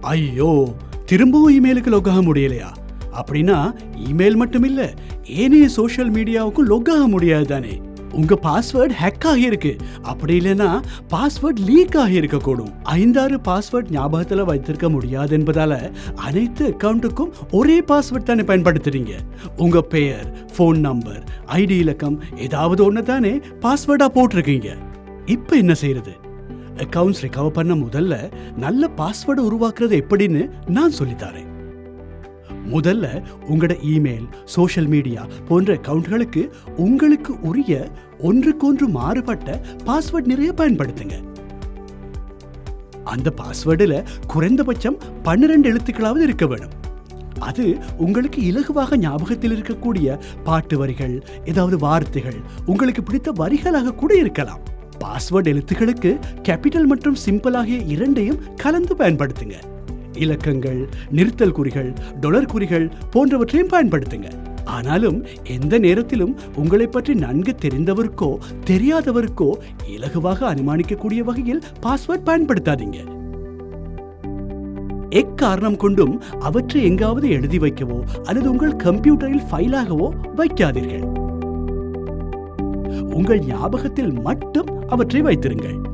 ஐயோ திரும்பவும் இமெயிலுக்கு லொக் ஆக முடியலையா? அப்படின்னா இமெயில் மட்டும் இல்ல ஏனைய சோஷியல் மீடியாவுக்கும் லொக் ஆக முடியாது தானே. உங்க பாஸ்வேர்டு ஹேக் ஆகியிருக்கு. அப்படி இல்லைன்னா பாஸ்வேர்ட் லீக் ஆகியிருக்கக்கூடும். ஐந்தாறு பாஸ்வேர்ட் ஞாபகத்துல வைத்திருக்க முடியாது என்பதால அனைத்து அக்கவுண்ட்டுக்கும் ஒரே பாஸ்வேர்ட் தானே பயன்படுத்துறீங்க. உங்க பெயர் ஃபோன் நம்பர் ஐடி இலக்கம் ஏதாவது ஒன்று தானே பாஸ்வேர்டா போட்டிருக்கீங்க. இப்போ என்ன செய்யறது அக்கவுண்ட்ஸ் ரெக்கவர் பண்ண முதல்ல நல்ல பாஸ்வேர்டு உருவாக்குறது எப்படின்னு நான் சொல்லித்தாரேன். முதல்ல உங்களோட இமெயில் சோஷியல் மீடியா போன்ற அக்கவுண்ட்களுக்கு உங்களுக்கு உரிய ஒன்றுக்கொன்று மாறுபட்ட பாஸ்வேர்ட் நிறைய பயன்படுத்துங்க. அந்த பாஸ்வேர்டில் குறைந்தபட்சம் பன்னிரண்டு எழுத்துக்களாவது இருக்க வேணும். அது உங்களுக்கு இலகுவாக ஞாபகத்தில் இருக்கக்கூடிய பாட்டு வரிகள் ஏதாவது வார்த்தைகள் உங்களுக்கு பிடித்த வரிகளாக கூட இருக்கலாம். பாஸ்வேர்டு எழுத்துக்களுக்கு கேபிட்டல் மற்றும் சிம்பிள் ஆகிய இரண்டையும் கலந்து பயன்படுத்துங்க. இலக்கங்கள் நிறுத்தல் குறிகள் டொலர் குறிகள் போன்றவற்றையும் பயன்படுத்துங்க. ஆனாலும் எந்த நேரத்திலும் உங்களை பற்றி நன்கு தெரிந்தவருக்கோ தெரியாதவருக்கோ இலகுவாக அனுமானிக்கக்கூடிய வகையில் பாஸ்வேர்ட் பயன்படுத்தாதீங்க. எக்காரணம் கொண்டும் அவற்றை எங்காவது எழுதி வைக்கவோ அல்லது உங்கள் கம்ப்யூட்டரில் ஃபைலாகவோ வைக்காதீர்கள். உங்கள் ஞாபகத்தில் மட்டும் அவற்றை வைத்திருங்கள்.